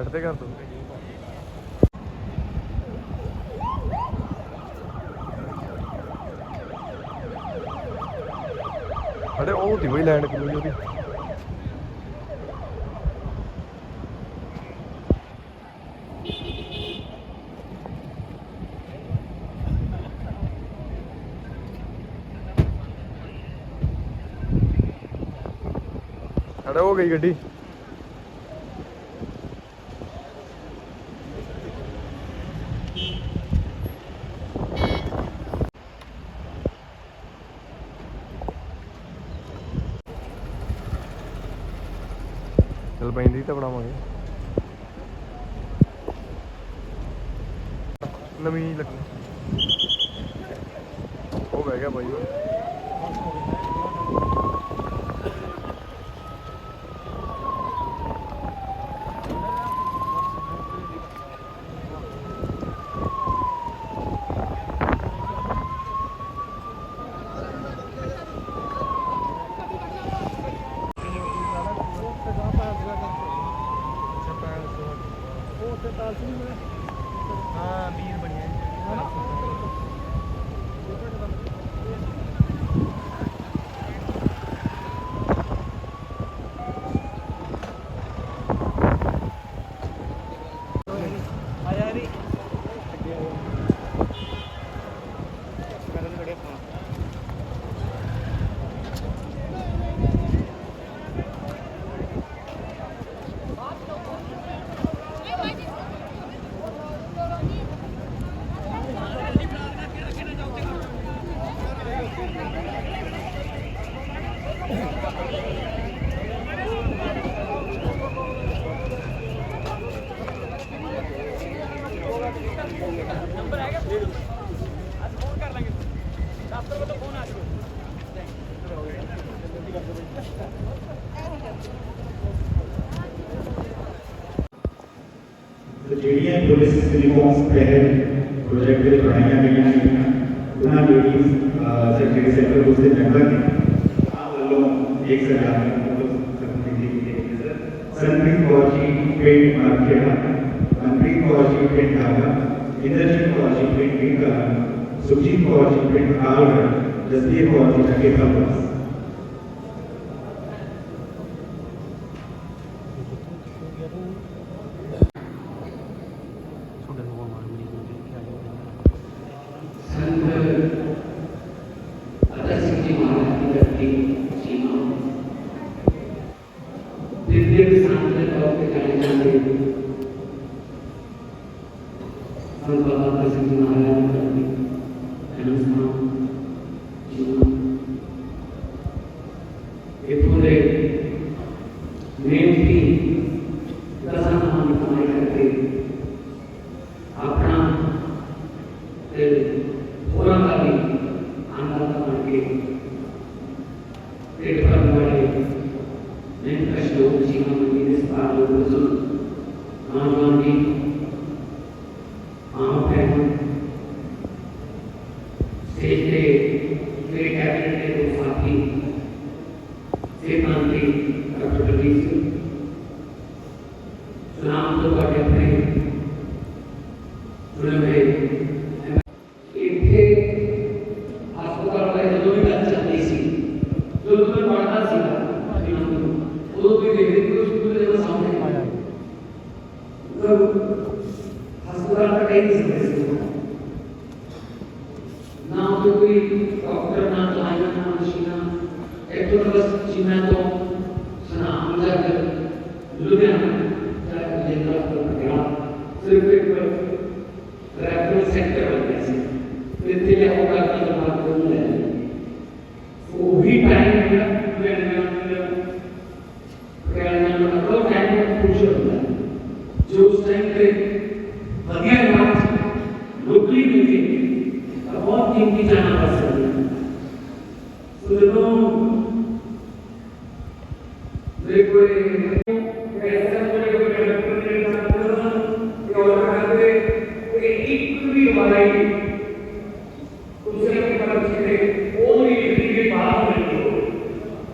ਕੀ side ਤੇ। ਕਰ ਦੋ ਅਰੇ ਉਹ ਦੀ ਬਈ ਲੈਂਡ ਕਰੂਗੀ ਉਹਦੀ। ਅਰੇ ਹੋ ਗਈ ਗੱਡੀ। ਪੈਂਦੀ ਤਾਂ ਬਣਾਵਾਂਗੇ। ਨਵੀਂ ਲੱਗਣੀ। ਉਹ ਬਹਿ ਗਿਆ Thank you. ਜਿਹੜੀਆਂ ਪੁਲਿਸ ਯੂਨੀਫਾਰਮਸ ਪਹਿਲ ਪ੍ਰੋਜੈਕਟ ਦੇ ਬਣਾਈਆਂ ਗਈਆਂ ਨੇ ਉਹਨਾਂ ਜਿਹੜੀ ਸੈਕਟਰੀ ਸੈਕਟਰ ਉਸ ਦੇ ਮੈਂਬਰ ਨੇ ਆਪ ਵੱਲੋਂ ਇੱਕ ਸਰਕਾਰ ਨੂੰ ਸੰਪ੍ਰੀਤ ਕੌਰ ਜੀ ਪਿੰਡ ਮਾਰਕੇੜਾ ਮਨਪ੍ਰੀਤ ਕੌਰ ਜੀ ਪਿੰਡ ਢਾਗਾ ਇੰਦਰਜੀਤ ਕੌਰ ਜੀ ਪਿੰਡ ਵਿੰਗਾ ਸੁਖਜੀਤ ਕੌਰ ਜੀ ਪਿੰਡ ਆਲੜ ਜਸਵੀਰ ਕੌਰ ਜੀ ਅੱਗੇ ਖਬਰ ये पूरे मेहनती दसा नाम कमाई करके अपना होर का भी आनंद बन के पेट भरने वाले मेहनतकश लोग जीवन में इस बार लोग, बुज़ुर्ग नौजवान भी माँ बहनों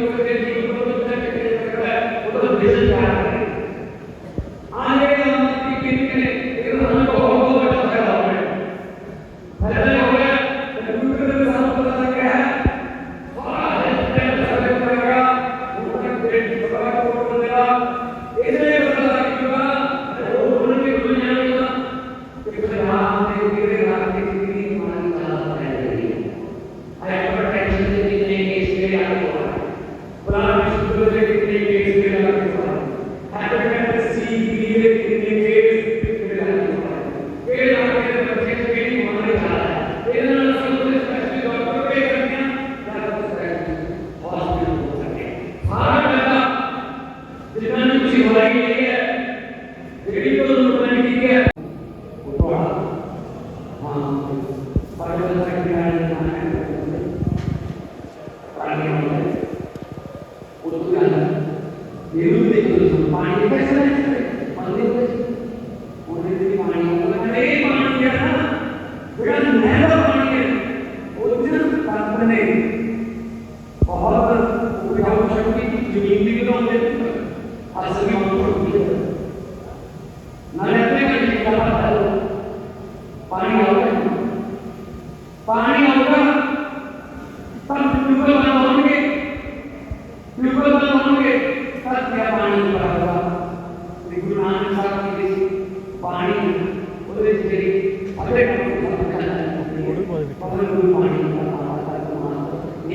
লোকেদের కాదు నిరూపించు పాణి पानी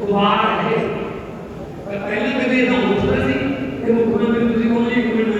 उपहार है पहली निवेदन मुख्यमंत्री मुख्यमंत्री जी को